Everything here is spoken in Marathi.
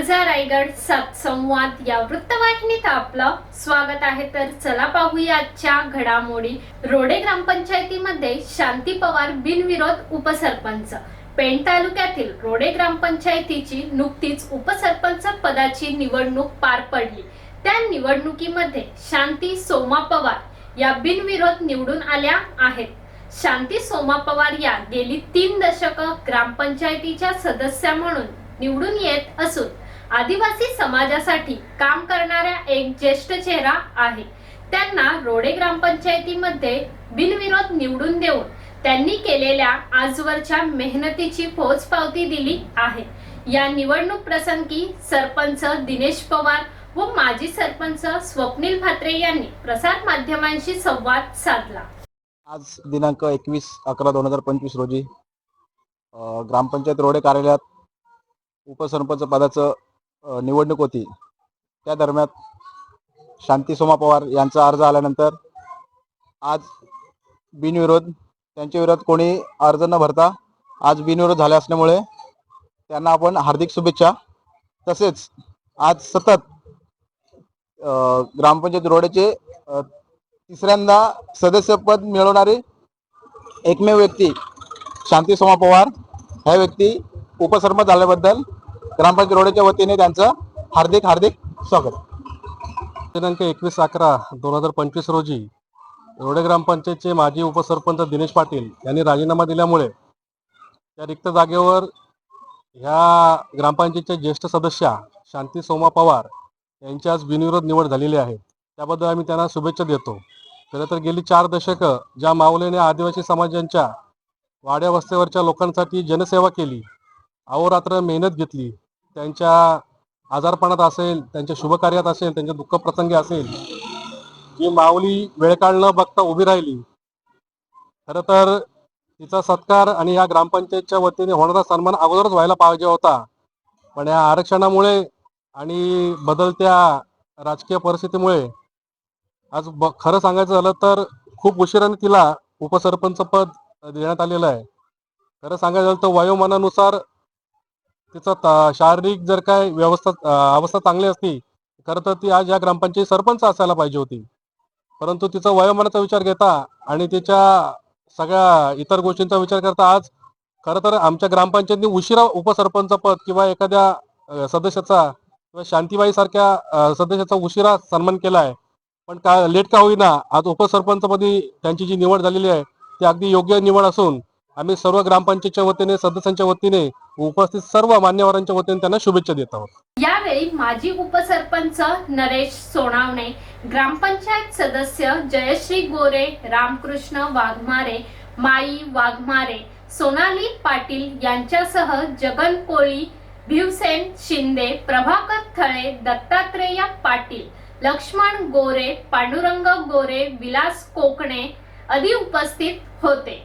गरजा रायगड सात संवाद या वृत्तवाहिनीत आपलं स्वागत आहे. तर चला पाहूया आजच्या घडामोडी. रोडे ग्रामपंचायतीमध्ये शांती पवार बिनविरोध उपसरपंच. पेण तालुक्यातील रोडे ग्रामपंचायतीची नुकतीच उपसरपंच पदाची निवडणूक पार पडली. त्या निवडणुकीमध्ये शांती सोमा पवार या बिनविरोध निवडून आल्या आहेत. शांती सोमा पवार या गेली तीन दशक ग्रामपंचायतीच्या सदस्या म्हणून निवडून येत असून आदिवासी समाजासाठी काम करणाऱ्या एक ज्येष्ठ चेहरा आहे. त्यांना रोडे ग्रामपंचायतीमध्ये बिनविरोध निवडून देऊन त्यांनी केलेल्या आजवरच्या मेहनतीची पोचपावती दिली आहे. या निवडणूक प्रसंगी सरपंच दिनेश पवार व माजी सरपंच स्वप्नील भात्रे यांनी प्रसार माध्यमांशी संवाद साधला. आज दिनांक एकवीस अकरा दोन हजार पंचवीस रोजी ग्रामपंचायत रोडे कार्यालयात उपसरपंच पदाचं निवडणूक होती. त्या दरम्यान शांती सोमा पवार यांचा अर्ज आल्यानंतर आज बिनविरोध त्यांच्या विरोधात कोणी अर्ज न भरता आज बिनविरोध झाले असल्यामुळे त्यांना आपण हार्दिक शुभेच्छा. तसेच आज सतत ग्रामपंचायत रोडेचे तिसऱ्यांदा सदस्यपद मिळवणारी एकमेव व्यक्ती शांती सोमा पवार ह्या व्यक्ती उपसरपंच झाल्याबद्दल ग्रामपंचायत रोडच्या वतीने त्यांचं हार्दिक हार्दिक स्वागत. दिनांक एकवीस अकरा दोन हजार पंचवीस रोजी रोडे ग्रामपंचायतचे माजी उपसरपंच दिनेश पाटील यांनी राजीनामा दिल्यामुळे त्या रिक्त जागेवर ह्या ग्रामपंचायतच्या ज्येष्ठ सदस्या शांती सोमा पवार यांची आज बिनविरोध निवड झालेली आहे. त्याबद्दल आम्ही त्यांना शुभेच्छा देतो. खरं तर गेली चार दशकं ज्या माऊलीने आदिवासी समाजांच्या वाड्या वस्त्यावरच्या लोकांसाठी जनसेवा केली अहोरात्र मेहनत घेतली त्यांच्या आजारपणात असेल त्यांच्या शुभकार्यात असेल त्यांच्या दुःख प्रसंगी असेल जी माऊली वेळकाळ न बघता उभी राहिली खरं तर तिचा सत्कार आणि या ग्रामपंचायतच्या वतीने होणारा सन्मान अगोदरच व्हायला पाहिजे होता. पण या आरक्षणामुळे आणि बदलत्या राजकीय परिस्थितीमुळे आज ब खरं सांगायचं झालं तर खूप उशिराने तिला उपसरपंच पद देण्यात आलेलं आहे. खरं सांगायचं झालं तर वयोमानानुसार तिचा ता- शारीरिक जर काय व्यवस्था अवस्था चांगली असती खरं तर ती आज या ग्रामपंचायत सरपंच असायला पाहिजे होती. परंतु तिचा वयोमानाचा विचार घेता आणि तिच्या सगळ्या इतर गोष्टींचा विचार करता आज खरं तर आमच्या ग्रामपंचायतनी उशिरा उपसरपंच पद किंवा एखाद्या सदस्याचा किंवा शांतीबाई सारख्या सदस्याचा उशिरा सन्मान केला आहे. पण का लेट का होईना आज उपसरपंचपदी त्यांची जी निवड झालेली आहे ती अगदी योग्य निवड असून आम्ही सर्व ग्रामपंचायतच्या वतीने सदस्यांच्या वतीने उपस्थित सर्व मान्यवरांच्या वतीने त्यांना शुभेच्छा देत आहोत. यावेळी माजी उपसरपंच नरेश सोनावणे ग्रामपंचायत सदस्य जयश्री गोरे रामकृष्ण वाघमारे माई वाघमारे सोनाली पाटील यांच्यासह जगन कोळी भीवसेन शिंदे प्रभाकर थळे दत्तात्रेय पाटील लक्ष्मण गोरे पांडुरंग गोरे विलास कोकणे आदी उपस्थित होते.